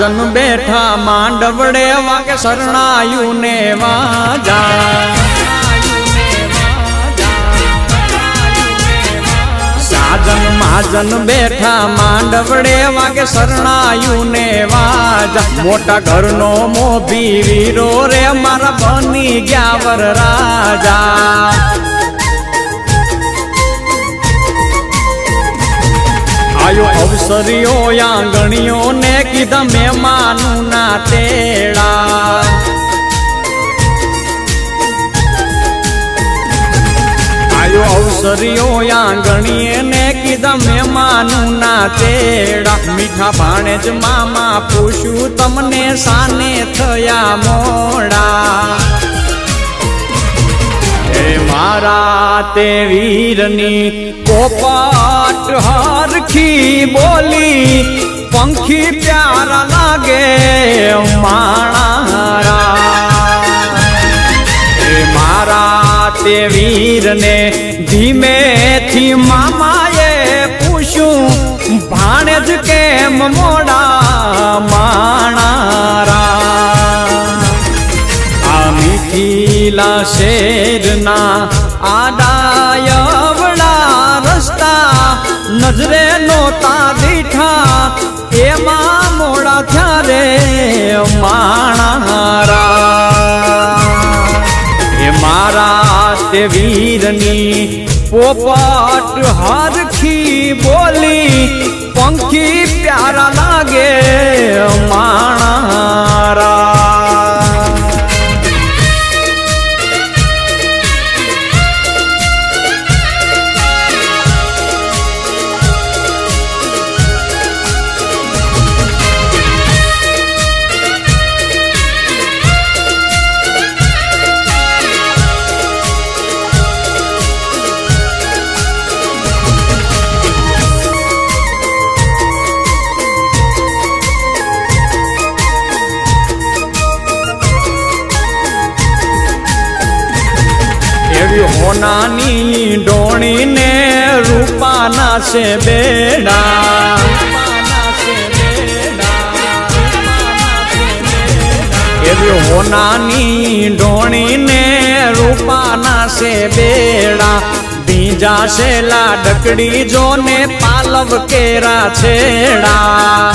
મહાજન બેઠા માંડવડે વાગે શરણાયું ને વાજા. સાજન મહાજન બેઠા માંડવડે વાગે શરણાયું ને વાજા. મોટા ઘરનો મોભી વીરો રે, મારા બની ગયા વર રાજા. આયો અવસરીઓ, આંગણીઓ ને કીધા મહેમાનું ના તેડા. આયો અવસરીઓ, આંગણીએ ને કીધા મહેમાનું ના તેડા. મીઠા ભાણે જ મામા પૂછ્યું, તમને સાને થયા મોડા? મારા તે વીરની કોપાટ હારખી બોલી, પંખી પ્યારા લાગે માણારા. એ મારા તે વીરને ધીમેથી મામાએ પૂછ્યું ભાણે જ કેમ મોડા મિથિલા શેરના આડાયવડા રસ્તા નજરે નોતા દીઠા એમાં મોડા થયા રે માણારા? એ મારા તે વીરની પોપટ હરખી બોલી, પંખી પ્યારા લાગે માણારા ડોણીને રૂપાના છે બેડા. એવી હોનાની ઢોણીને રૂપાના છે બેડા. બીજા શેલા ડકડી જોને પાલવ કેરા છેડા.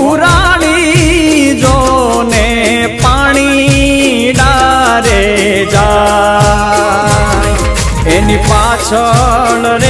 વહુરાણી જો પાણી ડારે જાય એની પાછળ રે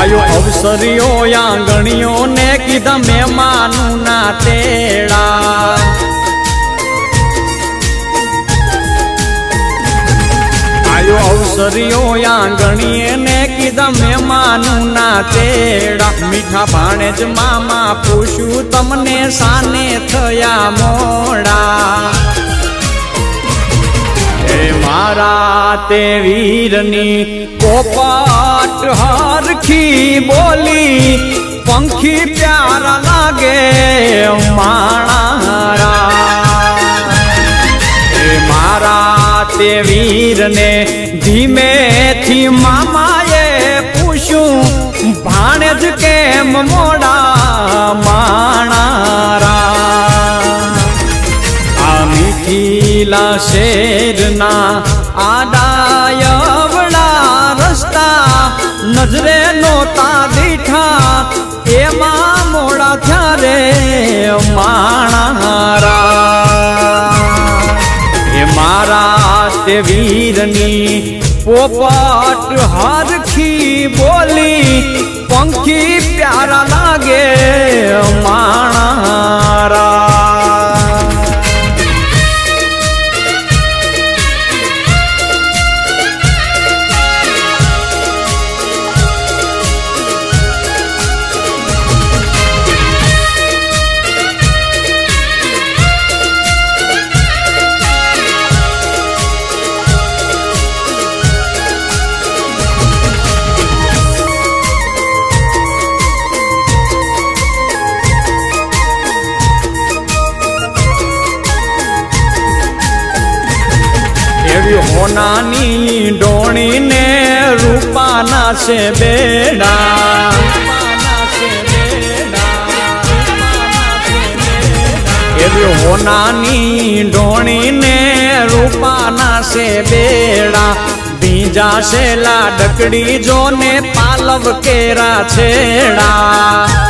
આયો અવસરીઓ, આંગણીઓ ને કીધા મહેમાનું ના તેડા. આયો અવસરીઓ, આંગણીએ ને કીધા મહેમાનું ના તેડા. મીઠા ભાણે જ મામા પૂછ્યું, તમને સાને થયા મોડા? મારા તે વીરની પોપટ હરખી બોલી પંખી પ્યારા લાગે માણા હે મારા તે વીરને ધીમેથી મામાએ પૂછ્યું ભાણે જ કેમ મોડા માણારા આ મીઠીલા શેરના આડાયવડા તે વીરની પોપાટ હારખી બોલી પંખી પ્યારા લાગે હોનાની ડોણીને રૂપાના છે બેડા. એવી હોનાની ડોણીને રૂપાના છે બેડા. બીજા છેલા ડકડી જોને પાલવ કેરા છેડા.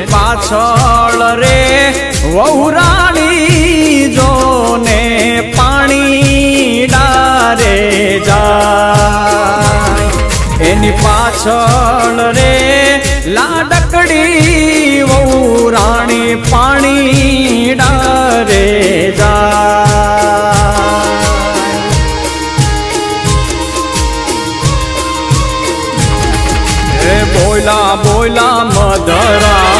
એની પાછળ રે વહુરાણી જો ને પાણી ડારે જા એની પાછળ રે, લાડકડી વહુરાણી પાણી ડારે જા બોયલા બોયલા, મધરા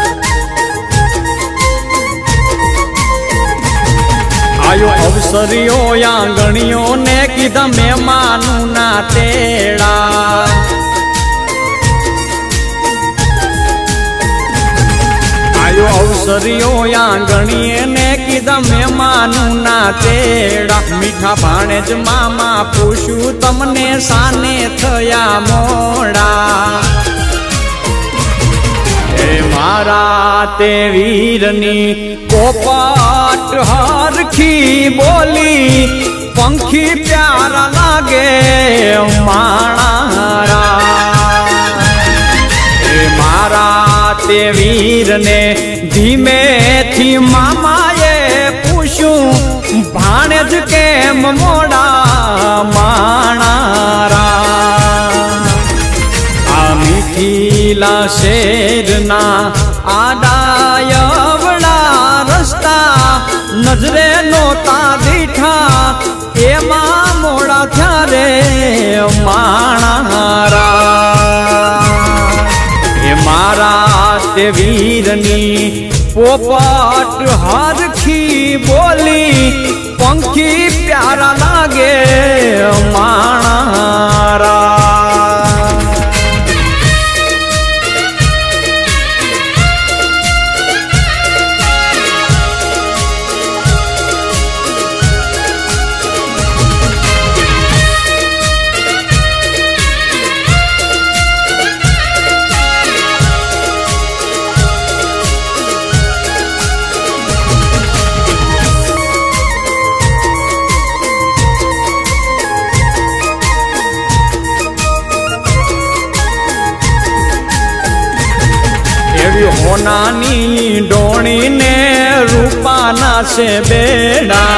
આયો અવસરીઓ આંગણીઓ ને કીધા મહેમાનું ના તેડા. આયો અવસરીઓ આંગણીએ ને કીધા મહેમાનું ના તેડા. મીઠા ભાણેજ મામા પૂછ્યું, તમને સાને થયા મોડા? મારા તે વીરની પોપટ હરખી બોલી, પંખી પ્યારા લાગે માણારા. એ મારા તે વીરને ધીમેથી મામાએ પૂછ્યું કેમ મોડા માણારા? આ મીઠીલા શેરના રસ્તા નજરે નોતા દીઠા, એમાં મોડા થયા માણારા. એ મારા તે વીરની પોપટ હરખી બોલી, પંખી પ્યારા લાગે. છે બેડા